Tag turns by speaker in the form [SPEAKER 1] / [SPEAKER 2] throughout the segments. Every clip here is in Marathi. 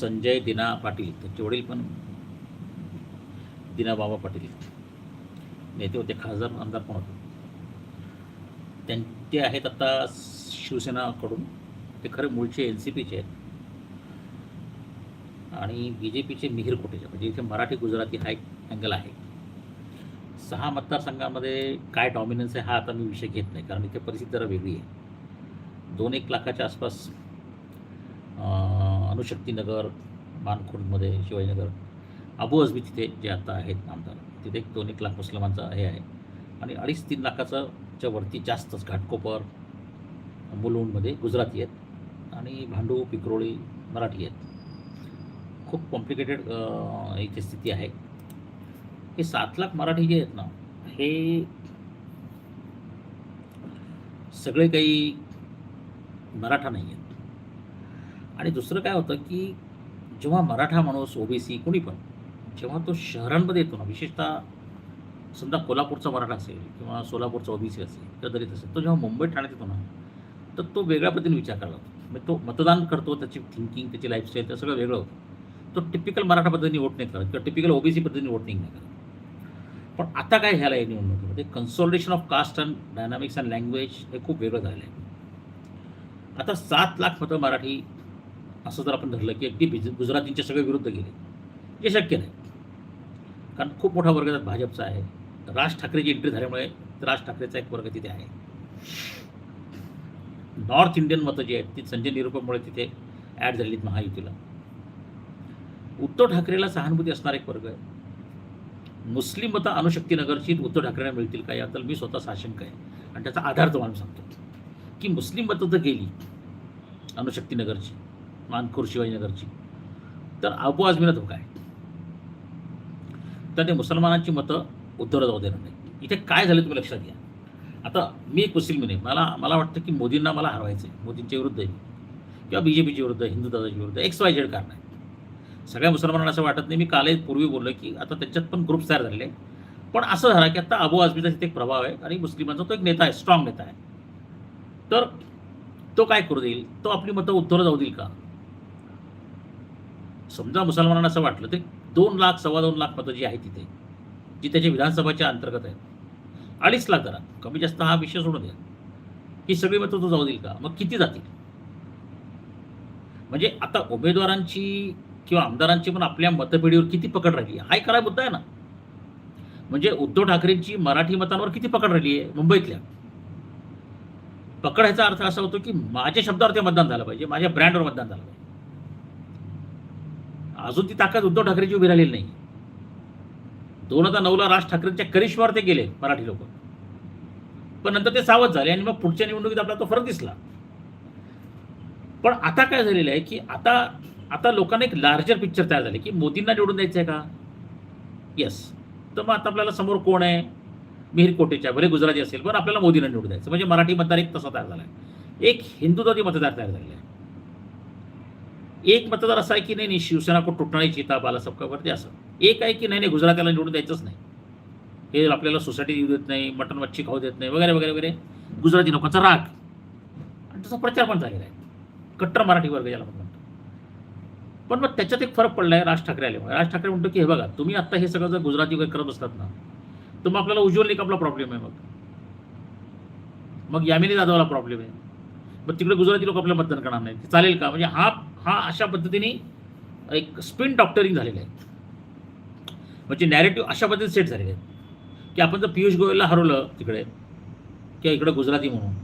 [SPEAKER 1] संजय दिना पाटील त्यांचे वडील पण दिना बाबा पाटील. नेते होते खासदार आमदार पण होते? त्यांचे आहेत आता शिवसेनाकडून ते खरे मूळचे एन सी पीचे आहेत. आणि बी जे पीचे मिहीर कोटेचे म्हणजे इथे मराठी गुजराती हा एक अँगल आहे. सहा मतदारसंघामध्ये काय डॉमिनन्स आहे हा आता मी विषय घेत नाही कारण इथे परिस्थिती जरा वेगळी आहे. दोन एक लाखाच्या आसपास अणुशक्तीनगर मानखुर्दमध्ये शिवाजीनगर. अबू अजमी तिथे जे आता आहेत आमदार तिथे एक दोन एक लाख मुस्लिमांचा हे आहे. आणि अडीच तीन लाखाचं च्या वरती जास्तच घाटकोपर मुलुंडमध्ये गुजराती आहेत. आणि भांडू पिकरोळी मराठी आहेत. खूप कॉम्प्लिकेटेड इथे स्थिती आहे. हे सात लाख मराठी जे आहेत ना हे सगळे काही मराठा नाही आहेत. आणि दुसरं काय होतं की जेव्हा मराठा माणूस ओबीसी कोणी पण जेव्हा तो शहरांमध्ये येतो ना विशेषतः समजा कोल्हापूरचा मराठा असेल किंवा सोलापूरचा ओबीसी असेल किंवा दलित असेल तो जेव्हा मुंबई ठाण्यात येतो ना तर तो वेगळ्या पद्धतीने विचार करायला लागतो म्हणजे तो मतदान करतो त्याची थिंकिंग त्याची लाईफस्टाईल ते सगळं वेगळं होतं. तो टिपिकल मराठा पद्धतीने वोट नाही करत किंवा टिपिकल ओबीसी पद्धतीने वोट नाही करत. पण आता काय झालं आहे निवडणुकीमध्ये consultation of caste and dynamics and language हे खूप वेगळं झालं आहे. आता सात लाख मतं मराठी असं जर आपण धरलं की अगदी बिज- गुजरातींच्या सगळे विरुद्ध गेले हे शक्य नाही. कारण खूप मोठा वर्ग त्यात भाजपचा आहे. राज ठाकरेची एंट्री झाल्यामुळे राज ठाकरेचा एक वर्ग तिथे आहे. नॉर्थ इंडियन मतं जी आहेत ती संजय निरुपममुळे तिथे ॲड झालेली महायुतीला. उद्धव ठाकरेला सहानुभूती असणारा एक वर्ग आहे. मुस्लिम मतं अनुशक्तीनगरची उद्धव ठाकरेंना मिळतील का याबद्दल मी स्वतः साशंक आहे. आणि त्याचा आधार तुम्हाला सांगतो. की मुस्लिम मतं जर गेली अणुशक्तीनगरची मानखोर शिवाजीनगरची तर अबू आझमीला धोका आहे तर ते मुसलमानांची मतं उत्तर जाऊ देणार नाही इथे काय झालं तुम्ही लक्षात घ्या. आता मी एक मुस्लिम नाही मला मला वाटतं की मोदींना मला हरवायचं आहे मोदींच्या विरुद्ध आहे. किंवा बी जे पीच्या विरुद्ध हिंदू दादाच्या विरुद्ध एक्स वाय झेड कारण आहे सगळ्या मुसलमानांना असं वाटत नाही. मी कालही पूर्वी बोललो की आता त्याच्यात पण ग्रुप तयार झालेले आहे पण असं झालं की आता अबू आझमीचा तिथे एक प्रभाव आहे आणि मुस्लिमांचा तो एक नेता आहे स्ट्रॉंग नेता आहे. तर तो काय करू देईल? तो आपली मतं उत्तरं जाऊ देईल का? समजा मुसलमानांना असं वाटलं ते दोन लाख सव्वा दोन लाख मतं जी आहे तिथे जी त्याच्या विधानसभाच्या अंतर्गत आहे अडीच लाख करा कमी जास्त हा विषय सोडून द्या. ही सगळी मतं तो जाऊ देईल का? मग किती जातील? म्हणजे आता उमेदवारांची किंवा आमदारांची पण आपल्या मतपेढीवर किती पकड राहिली? हा एक खरा मुद्दा आहे ना. म्हणजे उद्धव ठाकरेंची मराठी मतांवर किती पकड राहिली आहे मुंबईतल्या? पकड ह्याचा अर्थ असा होतो की माझ्या शब्दावर ते मतदान झालं पाहिजे माझ्या ब्रँडवर मतदान झालं पाहिजे. अजून ती ताकद उद्धव ठाकरेची उभी राहिलेली नाही. दोन हजार नऊला राज ठाकरेंच्या करिश्मावर ते गेले मराठी लोक. पण नंतर ते सावध झाले आणि मग पुढच्या निवडणुकीत आपला तो फरक दिसला. पण आता काय झालेलं आहे की आता आता लोकांना एक लार्जर पिक्चर तयार झाले की मोदींना निवडून द्यायचं आहे का? येस तर मग आता आपल्याला समोर कोण आहे? मिहीर कोटेच्या भले गुजराती असेल पण आपल्याला मोदींना निवडून द्यायचं. म्हणजे मराठी मतदार एक तसा तयार झाला आहे एक हिंदुत्वादी मतदार तयार झालेला आहे एक मतदार असा आहे की नाही नाही शिवसेना को तुटणार नाही चिता बाला सबका वरती असं. एक आहे की नाही नाही गुजरातीला निवडून द्यायचंच नाही. हे आपल्याला सोसायटी देऊ देत नाही मटण मच्छी खाऊ देत नाही वगैरे वगैरे वगैरे. गुजराती लोकांचा राग. आणि तसा प्रचार पण झालेला आहे. कट्टर मराठी वर्ग याला म्हणतो पण मग त्याच्यात एक फरक पडला आहे राज ठाकरे आल्यामुळे राज ठाकरे म्हणतो की हे बघा तुम्ही आता हे सगळं जर गुजराती वगैरे करत असतात ना तर मग आपल्याला उज्ज्वल निकमला प्रॉब्लेम आहे मग. मग यामिनी जाधवला प्रॉब्लेम आहे. मग तिकडे गुजराती लोक आपल्याला मतदान करणार नाही चालेल का? म्हणजे हा हा अशा पद्धतीने एक स्पिन डॉक्टरिंग झालेलं आहे. म्हणजे नॅरेटिव्ह अशा पद्धतीने सेट झालेले आहेत. की आपण जर पियुष गोयलला हरवलं तिकडे किंवा इकडं गुजराती म्हणून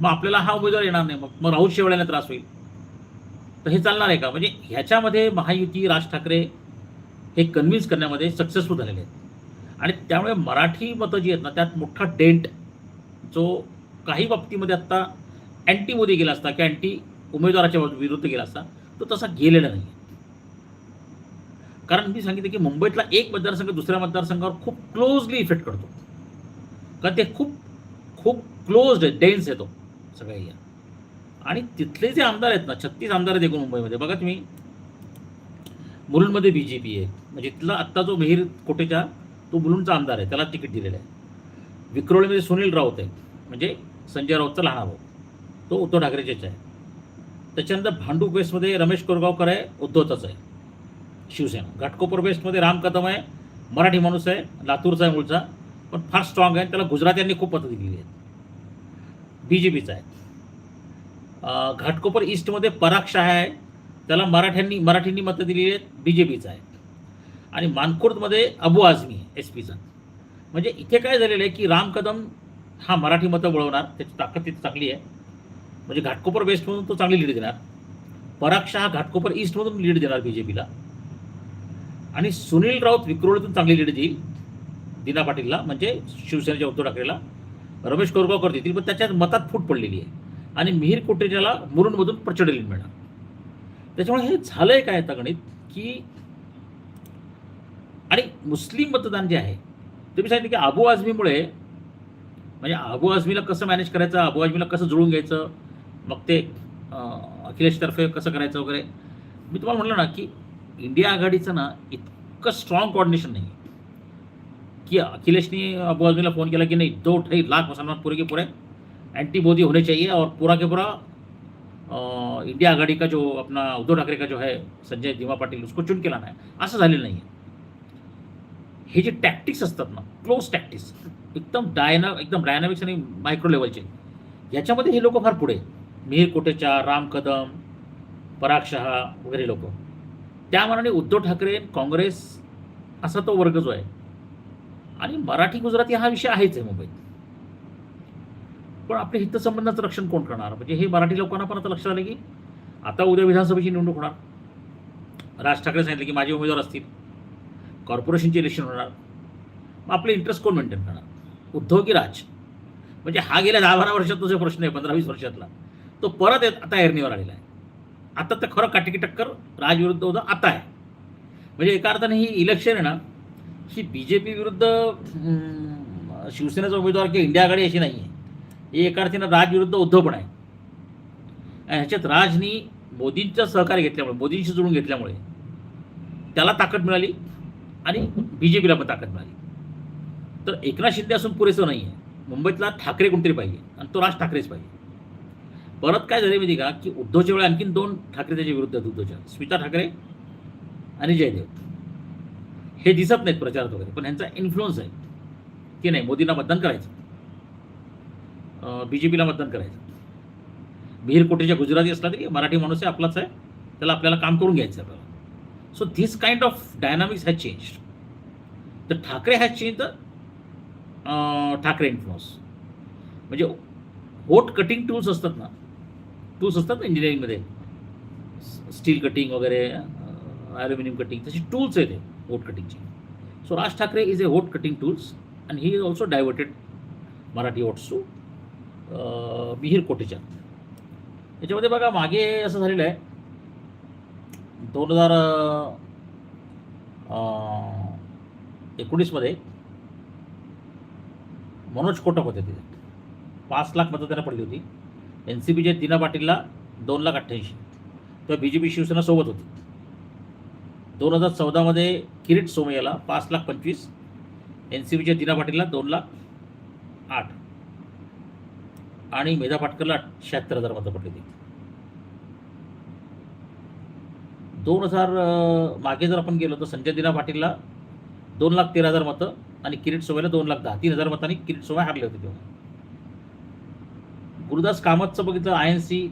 [SPEAKER 1] मग आपल्याला हा उमेदवार येणार नाही. मग मग राहुल शेवळ्याला त्रास होईल. तर हे चालणार आहे का? म्हणजे ह्याच्यामध्ये महायुती राज ठाकरे हे कन्व्हिन्स करण्यामध्ये सक्सेसफुल झालेले आहेत. आणि त्यामुळे मराठी मतं जी आहेत ना त्यात मोठा डेंट जो काही बाबतीमध्ये आत्ता अँटी मोदी गेला असता किंवा अँटी उमेदवाराच्या विरुद्ध गेला असता तो तसा गेलेला नाही कारण मी सांगितलं की मुंबईतला एक मतदारसंघ दुसऱ्या मतदारसंघावर खूप क्लोजली इफेक्ट करतो. कारण ते खूप खूप क्लोज्ड आहे डेन्स येतो सगळ्या या आणि तिथले जे आमदार आहेत ना छत्तीस आमदार आहेत एकूण मुंबईमध्ये. बघा तुम्ही मुलुंडमध्ये बी जे पी आहे. म्हणजे तिथला आत्ता जो मिहीर कोटेचा तो मुलुंडचा आमदार आहे. त्याला तिकीट दिलेलं आहे. विक्रोळीमध्ये सुनील राऊत आहे. म्हणजे संजय राऊतचा लहान भाऊ. तो उद्धव ठाकरेचेच आहे. त्याच्यानंतर भांडूप वेस्टमध्ये रमेश कोरगावकर आहे उद्धवचाच आहे. शिवसेना. घाटकोपर वेस्टमध्ये राम कदम आहे मराठी माणूस आहे लातूरचा आहे मूळचा पण फार स्ट्रॉंग आहे. त्याला गुजरात्यांनी खूप मतं दिलेली आहेत बी जे पीचा आहे. घाटकोपर ईस्टमध्ये पराग शहा आहे. त्याला मराठ्यांनी मराठींनी मतं दिलेली आहेत. बी जे पीचा आहे. आणि मानखुर्दमध्ये अबू आझमी एस पीचा म्हणजे इथे काय झालेलं आहे की राम कदम हा मराठी मतं वळवणार. त्याची ताकद तिथे चांगली आहे. म्हणजे घाटकोपर वेस्टमधून तो चांगली लीड देणार. पराग शहा घाटकोपर ईस्टमधून लीड देणार बी जे पीला आणि सुनील राऊत विक्रोळीतून चांगली लीड देईल दिना पाटीलला म्हणजे शिवसेनेच्या उद्धव ठाकरेला. रमेश कोरगावकर देतील पण त्याच्यात मतात फूट पडलेली आहे. आणि मिहीर कोटेच्याला मुरुंडमधून प्रचंड लीड मिळणार. त्याच्यामुळे हे झालंय काय आता गणित? की आणि मुस्लिम मतदान जे आहे तुम्ही सांगितलं की अबू आझमीमुळे म्हणजे अबू आझमीला कसं मॅनेज करायचं अबू आझमीला कसं जुळून घ्यायचं? मग ते अखिलेशतर्फे कसं करायचं वगैरे. मी तुम्हाला म्हटलं ना की इंडिया आघाडीचं ना इतकं स्ट्रॉंग कॉर्डिनेशन नाही की अखिलेशने अबू आजमीला फ़ोन किया कि नहीं दो ढाई लाख मुसलमान पूरे के पूरे. एंटी मोदी होने चाहिए और पूरा के पूरा इंडिया आघाडी का जो अपना उद्धव ठाकरे का जो है संजय दिमा पाटील उसको चुन के लाना है. असं झालेलं नाही आहे हे जे टॅक्टिक्स असतात ना क्लोज टॅक्टिक्स एकदम डायना एकदम डायनामिक्स आणि मायक्रो लेवलचे याच्यामध्ये हे लोक फार पुढे आहेत. मिहीर कोटेचा राम कदम पराग शहा वगैरे लोक. त्या मानाने उद्धव ठाकरे काँग्रेस असा तो वर्ग जो आहे. आणि मराठी गुजराती हा विषय आहेच आहे मुंबईत. पण आपल्या हितसंबंधाचं रक्षण कोण करणार? म्हणजे हे मराठी लोकांना पण आता लक्षात आलं की आता उद्या विधानसभेची निवडणूक होणार. राज ठाकरे सांगितले की माझे उमेदवार असतील. कॉर्पोरेशनचे इलेक्शन होणार. मग आपले इंटरेस्ट कोण मेंटेन करणार? उद्धव की राज? म्हणजे हा गेल्या दहा बारा वर्षात तुझा प्रश्न आहे पंधरा वीस वर्षातला. तो परत येत आता एरणीवर आलेला आहे. आता तर खरं काटेकी टक्कर राज विरुद्ध आता आहे. म्हणजे एका अर्थाने ही इलेक्शन आहे ना ही बी जे पी विरुद्ध शिवसेनेचा उमेदवार किंवा इंडिया आघाडी अशी नाही आहे ही एका अर्थानं राज विरुद्ध उद्धव पण आहे. ह्याच्यात राजनी मोदींचं सहकार्य घेतल्यामुळे मोदींशी जुळून घेतल्यामुळे त्याला ताकद मिळाली आणि बी जे पीला पण ताकद मिळाली. तर एकनाथ शिंदे असून पुरेसं नाही आहे मुंबईतला ठाकरे कोणतरी पाहिजे आणि तो राज ठाकरेच पाहिजे. परत काय झाले माहिती का? की उद्धवच्या वेळी आणखीन दोन ठाकरे त्याच्या विरुद्ध आहेत उद्धवच्या. स्मिता ठाकरे आणि जयदेव. हे दिसत नाहीत प्रचारात वगैरे पण यांचा इन्फ्लुअन्स आहे. की नाही मोदींना मतदान करायचं. बी जे पीला मतदान करायचं. मिहीर कोटेच्या गुजराती असला तरी मराठी माणूस आहे आपलाच आहे. त्याला आपल्याला काम करून घ्यायचं आहे आपल्याला. So this kind of dynamics has change तर Thackeray has change the Thackeray influence म्हणजे होट कटिंग टूल्स असतात ना टूल्स असतात ना इंजिनिअरिंगमध्ये स्टील कटिंग वगैरे ॲल्युमिनियम कटिंग तशी टूल्स आहेत ते होट कटिंगची so Raj Thackeray is a vote cutting tools and he is also diverted Marathi votes to Mihir कोटेच्या याच्यामध्ये बघा मागे असं झालेलं आहे. दोन हजार एकोणीसमध्ये मनोज कोटक होते तिथे. पाच लाख मतं त्यांना पडली होती. एन सी बीचे दिना पाटीलला दोन लाख अठ्ठ्याऐंशी. तेव्हा बी जे पी शिवसेना सोबत होती. दोन हजार चौदामध्ये किरीट सोमय्याला पाच लाख पंचवीस एन सी बीच्या दिना पाटीलला दोन लाख आठ. आणि मेधा पाटकरला शहात्तर हजार मतं पडली होती. दोन हजार मागे जर आपण गेलो तर संजय दिना पाटीलला दोन लाख तेरा हजार मतं आणि किरीट सोमयला दोन लाख दहा तीन हजार मतांनी किरीट सोमय हारले होते तेव्हा. गुरुदास कामतचं बघितलं आय एन सी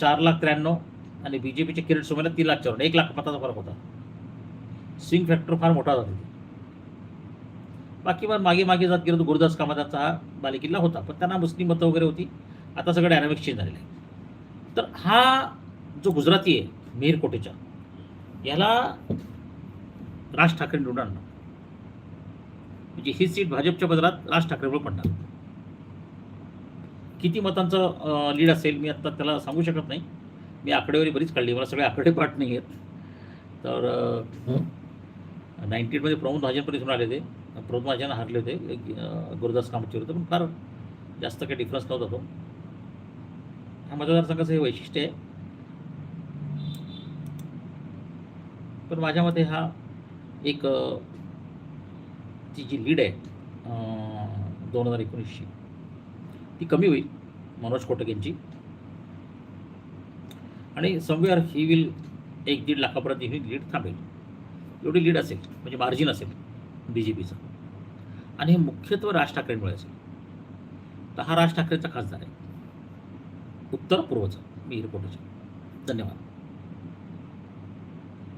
[SPEAKER 1] चार लाख त्र्याण्णव आणि बी जे पीच्या किरीट सोमेला तीन लाख चौऱ्याण्णव. एक लाख मताचा फरक होता. स्विंग फॅक्टर फार मोठा होता तिथे. बाकी मग मागे मागे जात गेलो तर गुरुदास कामताचा हा बालेकिल्ला होता. पण त्यांना मुस्लिम मतं वगैरे होती. आता सगळं डायनामिक्स चेंज झालेलं आहे. तर हा जो गुजराती आहे मेहरकोटेचा याला राज ठाकरे निवडून आणणार म्हणजे ही सीट भाजपच्या बदलात राज ठाकरेमुळे पडणार. किती मतांचं लीड असेल मी आता त्याला सांगू शकत नाही. मी आकडेवारी बरीच काढली मला सगळे आकडे पाठ नाही आहेत. तर नाईन्टी एटमध्ये प्रमोद महाजनपर्यंत इथून आले ते. प्रमोद महाजन हारले होते गुरुदास कामतचे होते पण फार जास्त काही डिफरन्स नव्हता तो. हा मतदारसंघाचं हे वैशिष्ट्य आहे. पण माझ्या मते हा एक ती जी लीड आहे दोन हजार एकोणीसची ती कमी होईल मनोज कोटक यांची. आणि समवेअर ही विल एक दीड लाखापर्यंत ही लीड थांबेल. एवढी लीड असेल म्हणजे मार्जिन असेल बी जे पीचं आणि हे मुख्यत्वे राज ठाकरेंमुळे असेल. तर हा राज ठाकरेंचा खासदार आहे. उत्तर पूर्वचा मी रिपोर्टरचा धन्यवाद.